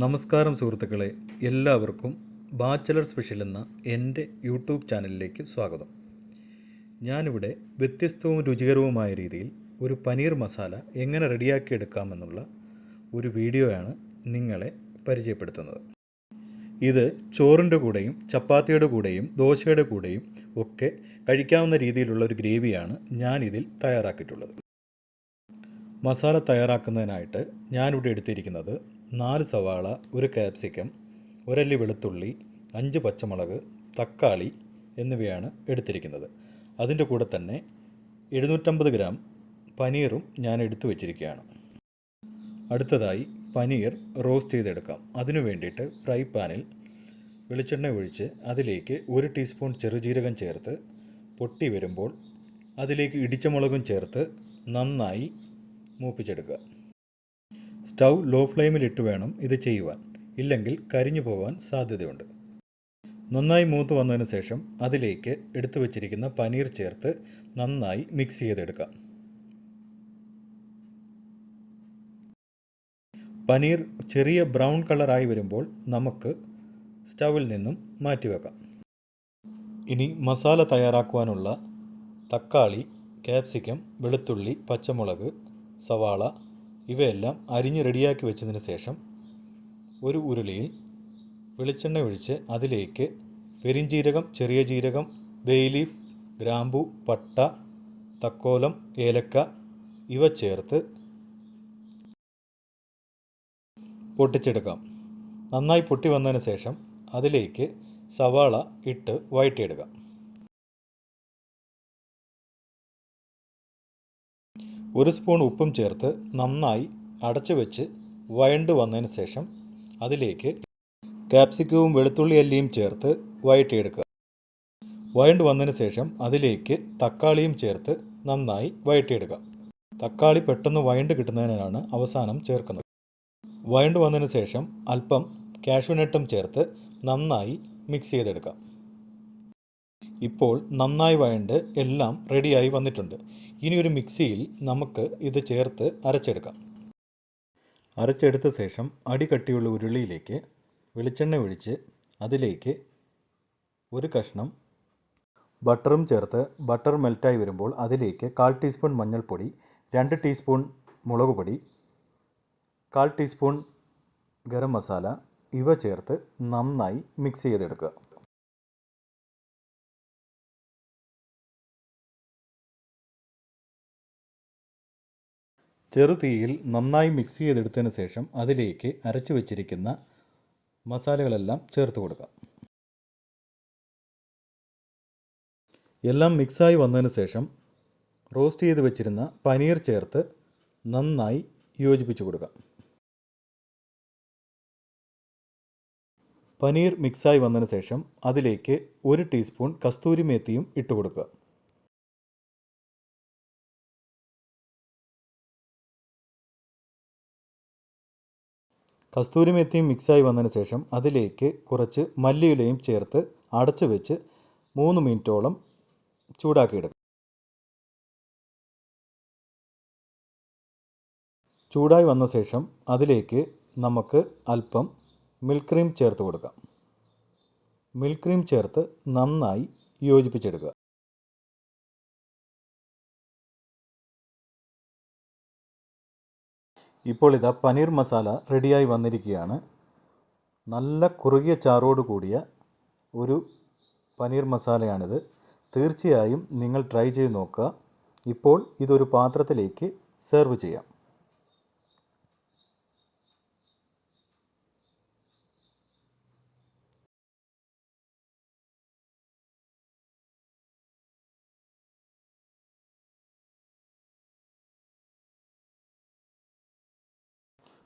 നമസ്കാരം സുഹൃത്തുക്കളെ എല്ലാവർക്കും ബാച്ചലർ സ്പെഷ്യൽ എന്ന എന്റെ യൂട്യൂബ് ചാനലിലേക്ക് സ്വാഗതം. ഞാനിവിടെ വ്യത്യസ്തവും രുചികരവുമായ രീതിയിൽ ഒരു പനീർ മസാല എങ്ങനെ റെഡിയാക്കിയെടുക്കാമെന്നുള്ള ഒരു വീഡിയോയാണ് നിങ്ങളെ പരിചയപ്പെടുത്തുന്നത്. ഇത് ചോറിന്റെ കൂടെയും ചപ്പാത്തിയുടെ കൂടെയും ദോശയുടെ കൂടെയും ഒക്കെ കഴിക്കാവുന്ന രീതിയിലുള്ള ഒരു ഗ്രേവിയാണ് ഞാനിതിൽ തയ്യാറാക്കിയിട്ടുള്ളത്. മസാല തയ്യാറാക്കുന്നതിനായിട്ട് ഞാനിവിടെ എടുത്തിരിക്കുന്നത് നാല് സവാള ഒരു ക്യാപ്സിക്കം ഒരല്ലി വെളുത്തുള്ളി അഞ്ച് പച്ചമുളക് തക്കാളി എന്നിവയാണ് എടുത്തിരിക്കുന്നത്. അതിന്റെ കൂടെ തന്നെ എഴുന്നൂറ്റമ്പത് ഗ്രാം പനീറും ഞാൻ എടുത്തു വച്ചിരിക്കുകയാണ്. അടുത്തതായി പനീർ റോസ്റ്റ് ചെയ്തെടുക്കാം. അതിനു വേണ്ടിയിട്ട് ഫ്രൈ പാനിൽ വെളിച്ചെണ്ണ ഒഴിച്ച് അതിലേക്ക് ഒരു ടീസ്പൂൺ ചെറുജീരകം ചേർത്ത് പൊട്ടി വരുമ്പോൾ അതിലേക്ക് ഇടിച്ച മുളകും ചേർത്ത് നന്നായി മൂപ്പിച്ചെടുക്കുക. സ്റ്റൗ ലോ ഫ്ലെയിമിലിട്ട് വേണം ഇത് ചെയ്യുവാൻ. ഇല്ലെങ്കിൽ കരിഞ്ഞു പോകാൻ സാധ്യതയുണ്ട്. നന്നായി മൂത്ത് വന്നതിന് ശേഷം അതിലേക്ക് എടുത്തു വച്ചിരിക്കുന്ന പനീർ ചേർത്ത് നന്നായി മിക്സ് ചെയ്തെടുക്കാം. പനീർ ചെറിയ ബ്രൗൺ കളറായി വരുമ്പോൾ നമുക്ക് സ്റ്റൗവിൽ നിന്നും മാറ്റിവെക്കാം ഇനി മസാല തയ്യാറാക്കുവാനുള്ള തക്കാളി ക്യാപ്സിക്കം വെളുത്തുള്ളി പച്ചമുളക് സവാള ഇവയെല്ലാം അരിഞ്ഞ് റെഡിയാക്കി വെച്ചതിന് ശേഷം ഒരു ഉരുളിയിൽ വെളിച്ചെണ്ണ ഒഴിച്ച് അതിലേക്ക് പെരിഞ്ചീരകം ചെറിയ ജീരകം ബേലീഫ് ഗ്രാമ്പു പട്ട തക്കോലം ഏലക്ക ഇവ ചേർത്ത് പൊട്ടിച്ചെടുക്കാം. നന്നായി പൊട്ടി വന്നതിന് ശേഷം അതിലേക്ക് സവാള ഇട്ട് വഴറ്റിയെടുക്കാം. ഒരു സ്പൂൺ ഉപ്പും ചേർത്ത് നന്നായി അടച്ചു വെച്ച് വഴണ്ട് വന്നതിന് ശേഷം അതിലേക്ക് ക്യാപ്സിക്കവും വെളുത്തുള്ളി അല്ലിയും ചേർത്ത് വഴറ്റിയെടുക്കുക. വഴണ്ട് വന്നതിന് ശേഷം അതിലേക്ക് തക്കാളിയും ചേർത്ത് നന്നായി വഴറ്റിയെടുക്കുക. തക്കാളി പെട്ടെന്ന് വഴണ്ട് കിട്ടുന്നതിനാണ് അവസാനം ചേർക്കുന്നത്. വഴണ്ട് വന്നതിന് ശേഷം അല്പം കാഷ്യൂനട്ടും ചേർത്ത് നന്നായി മിക്സ് ചെയ്തെടുക്കാം ഇപ്പോൾ നന്നായി വഴണ്ട് എല്ലാം റെഡിയായി വന്നിട്ടുണ്ട്. ഇനി ഒരു മിക്സിയിൽ നമുക്ക് ഇത് ചേർത്ത് അരച്ചെടുക്കാം. അരച്ചെടുത്ത ശേഷം അടി കട്ടിയുള്ള ഉരുളിയിലേക്ക് വെളിച്ചെണ്ണ ഒഴിച്ച് അതിലേക്ക് ഒരു കഷ്ണം ബട്ടറും ചേർത്ത് ബട്ടർ മെൽറ്റായി വരുമ്പോൾ അതിലേക്ക് കാൽ ടീസ്പൂൺ മഞ്ഞൾപ്പൊടി രണ്ട് ടീസ്പൂൺ മുളക് പൊടി കാൽ ടീസ്പൂൺ ഗരം മസാല ഇവ ചേർത്ത് നന്നായി മിക്സ് ചെയ്തെടുക്കുക. ചെറുതീയിൽ നന്നായി മിക്സ് ചെയ്തെടുത്തതിന് ശേഷം അതിലേക്ക് അരച്ചു വച്ചിരിക്കുന്ന മസാലകളെല്ലാം ചേർത്ത് കൊടുക്കാം. എല്ലാം മിക്സായി വന്നതിന് ശേഷം റോസ്റ്റ് ചെയ്ത് വെച്ചിരുന്ന പനീർ ചേർത്ത് നന്നായി യോജിപ്പിച്ച് കൊടുക്കാം. പനീർ മിക്സായി വന്നതിന് ശേഷം അതിലേക്ക് ഒരു ടീസ്പൂൺ കസ്തൂരി മേത്തിയും ഇട്ട് കൊടുക്കുക. കസ്തൂരി മെത്തിയും മിക്സായി വന്നതിന് ശേഷം അതിലേക്ക് കുറച്ച് മല്ലിയിലയും ചേർത്ത് അടച്ചു വെച്ച് മൂന്ന് മിനിറ്റോളം ചൂടാക്കിയെടുക്കും. ചൂടായി വന്ന ശേഷം അതിലേക്ക് നമുക്ക് അല്പം മിൽക്ക് ക്രീം ചേർത്ത് കൊടുക്കാം. മിൽക്ക് ക്രീം ചേർത്ത് നന്നായി യോജിപ്പിച്ചെടുക്കുക. ഇപ്പോൾ ഇതാ പനീർ മസാല റെഡിയായി വന്നിരിക്കുകയാണ്. നല്ല കുറുകിയ ചാറോട് കൂടിയ ഒരു പനീർ മസാലയാണിത്. തീർച്ചയായും നിങ്ങൾ ട്രൈ ചെയ്ത് നോക്കുക. ഇപ്പോൾ ഇതൊരു പാത്രത്തിലേക്ക് സെർവ് ചെയ്യാം.